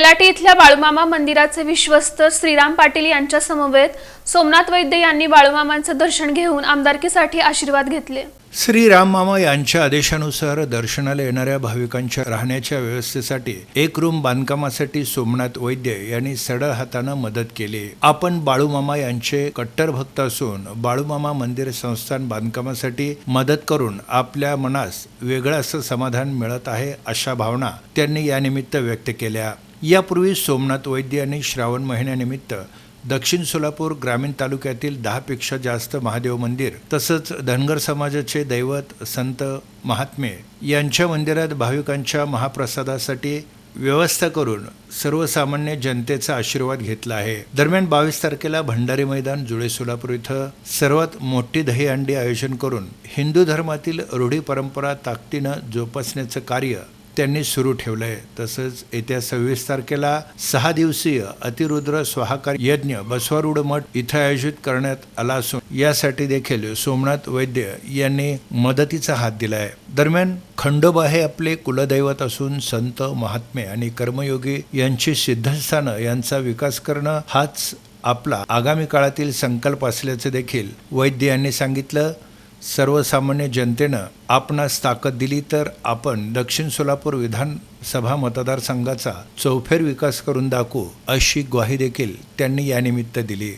बेलाटी इथल्या बाळूमामा मंदिराचे विश्वस्त श्रीराम पाटील यांच्या समवेत सोमनाथ वैद्य यांनी बाळूमामांचं दर्शन घेऊन आमदारकीसाठी आशीर्वाद घेतले. श्री राममामा यांच्या आदेशानुसार दर्शनाला येणाऱ्या भाविकांच्या राहण्याच्या व्यवस्थेसाठी एक रूम बांधकामासाठी सोमनाथ वैद्य यांनी सडळ हातानं मदत केली. आपण बाळूमामा यांचे कट्टर भक्त असून बाळूमामा मंदिर संस्थान बांधकामासाठी मदत करून आपल्या मनास वेगळं असं समाधान मिळत आहे अशा भावना त्यांनी यानिमित्त व्यक्त केल्या. यापूर्वी सोमनाथ वैद्य यांनी श्रावण महिन्यानिमित्त दक्षिण सोलापूर ग्रामीण तालुक्यातील दहापेक्षा जास्त महादेव मंदिर तसंच धनगर समाजाचे दैवत संत महात्मे यांच्या मंदिरात भाविकांच्या महाप्रसादासाठी व्यवस्था करून सर्वसामान्य जनतेचा आशीर्वाद घेतला आहे. दरम्यान बावीस तारखेला भंडारी मैदान जुळे सोलापूर इथं सर्वात मोठी दहीहंडी आयोजन करून हिंदू धर्मातील रूढी परंपरा ताकदीनं जोपासण्याचं कार्य त्यांनी सुरू ठेवलंय. तसंच येत्या सव्वीस तारखेला सहा दिवसीय अतिरुद्र स्वाहाकार यज्ञ बसवारूढ मठ इथं आयोजित करण्यात आला असून यासाठी देखील सोमनाथ वैद्य यांनी मदतीचा हात दिलाय. दरम्यान खंडोबा हे आपले कुलदैवत असून संत महात्मे आणि कर्मयोगी यांची सिद्धस्थानं यांचा विकास करणं हाच आपला आगामी काळातील संकल्प असल्याचे देखील वैद्य यांनी सांगितलं. सर्वसामान्य जनतेनं आपणास ताकद दिली तर आपण दक्षिण सोलापूर विधानसभा मतदारसंघाचा चौफेर विकास करून दाखवू अशी ग्वाही देखील त्यांनी यानिमित्त दिली.